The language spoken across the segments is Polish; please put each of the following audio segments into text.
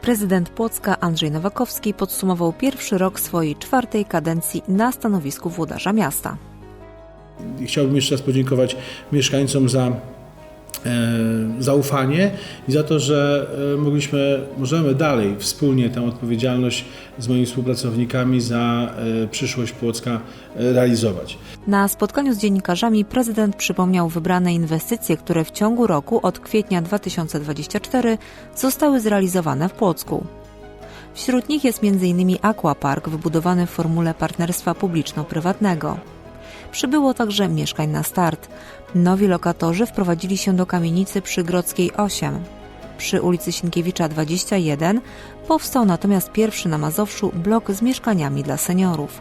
Prezydent Płocka Andrzej Nowakowski podsumował pierwszy rok swojej czwartej kadencji na stanowisku włodarza miasta. Chciałbym jeszcze raz podziękować mieszkańcom za zaufanie i za to, że e, mogliśmy, możemy dalej wspólnie tę odpowiedzialność z moimi współpracownikami za e, przyszłość Płocka e, realizować. Na spotkaniu z dziennikarzami prezydent przypomniał wybrane inwestycje, które w ciągu roku od kwietnia 2024 zostały zrealizowane w Płocku. Wśród nich jest m.in. Aquapark wybudowany w formule partnerstwa publiczno-prywatnego. Przybyło także mieszkań na start. Nowi lokatorzy wprowadzili się do kamienicy przy Grodzkiej 8. Przy ulicy Sienkiewicza 21 powstał natomiast pierwszy na Mazowszu blok z mieszkaniami dla seniorów.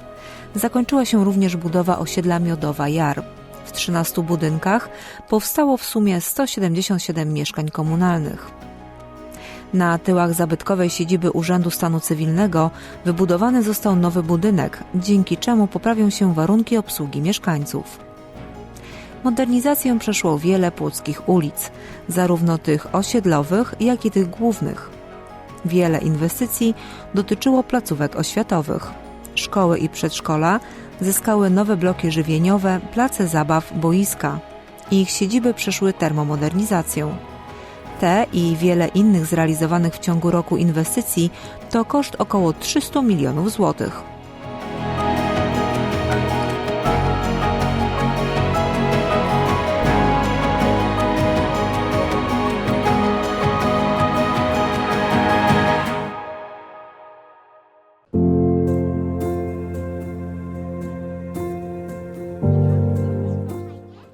Zakończyła się również budowa osiedla Miodowa Jar. W 13 budynkach powstało w sumie 177 mieszkań komunalnych. Na tyłach zabytkowej siedziby Urzędu Stanu Cywilnego wybudowany został nowy budynek, dzięki czemu poprawią się warunki obsługi mieszkańców. Modernizację przeszło wiele płockich ulic, zarówno tych osiedlowych, jak i tych głównych. Wiele inwestycji dotyczyło placówek oświatowych. Szkoły i przedszkola zyskały nowe bloki żywieniowe, place zabaw, boiska. Ich siedziby przeszły termomodernizację. Te i wiele innych zrealizowanych w ciągu roku inwestycji to koszt około 300 milionów złotych.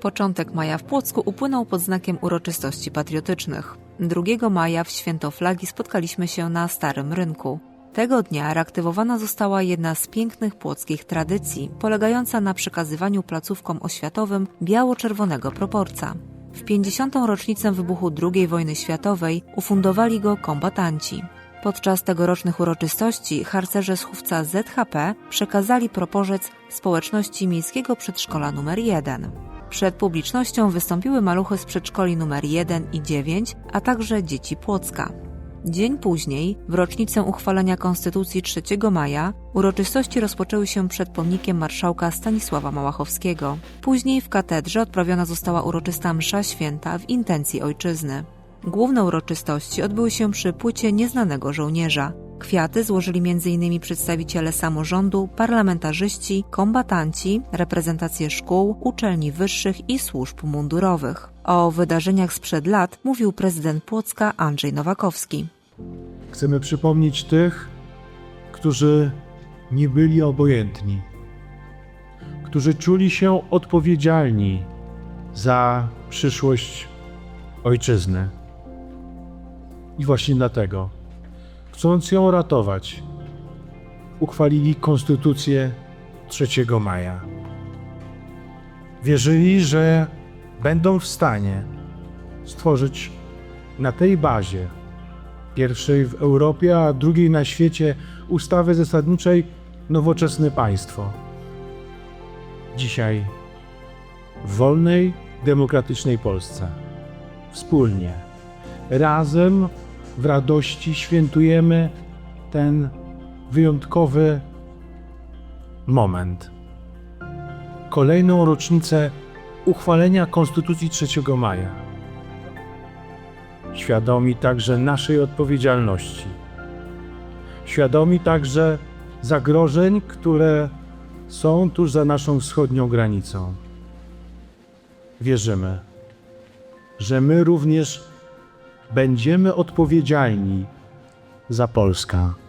Początek maja w Płocku upłynął pod znakiem uroczystości patriotycznych. 2 maja w święto flagi spotkaliśmy się na Starym Rynku. Tego dnia reaktywowana została jedna z pięknych płockich tradycji, polegająca na przekazywaniu placówkom oświatowym biało-czerwonego proporca. W 50. rocznicę wybuchu II wojny światowej ufundowali go kombatanci. Podczas tegorocznych uroczystości harcerze z chówca ZHP przekazali proporzec społeczności miejskiego przedszkola nr 1. Przed publicznością wystąpiły maluchy z przedszkoli nr 1 i 9, a także dzieci Płocka. Dzień później, w rocznicę uchwalenia Konstytucji 3 maja, uroczystości rozpoczęły się przed pomnikiem marszałka Stanisława Małachowskiego. Później w katedrze odprawiona została uroczysta msza święta w intencji ojczyzny. Główne uroczystości odbyły się przy płycie nieznanego żołnierza. Kwiaty złożyli m.in. przedstawiciele samorządu, parlamentarzyści, kombatanci, reprezentacje szkół, uczelni wyższych i służb mundurowych. O wydarzeniach sprzed lat mówił prezydent Płocka Andrzej Nowakowski. Chcemy przypomnieć tych, którzy nie byli obojętni, którzy czuli się odpowiedzialni za przyszłość ojczyzny. I właśnie dlatego, chcąc ją ratować, uchwalili Konstytucję 3 maja. Wierzyli, że będą w stanie stworzyć na tej bazie pierwszej w Europie, a drugiej na świecie ustawy zasadniczej nowoczesne państwo. Dzisiaj w wolnej, demokratycznej Polsce wspólnie, razem w radości świętujemy ten wyjątkowy moment. Kolejną rocznicę uchwalenia Konstytucji 3 maja świadomi także naszej odpowiedzialności, świadomi także zagrożeń, które są tuż za naszą wschodnią granicą. Wierzymy, że my również będziemy odpowiedzialni za Polskę.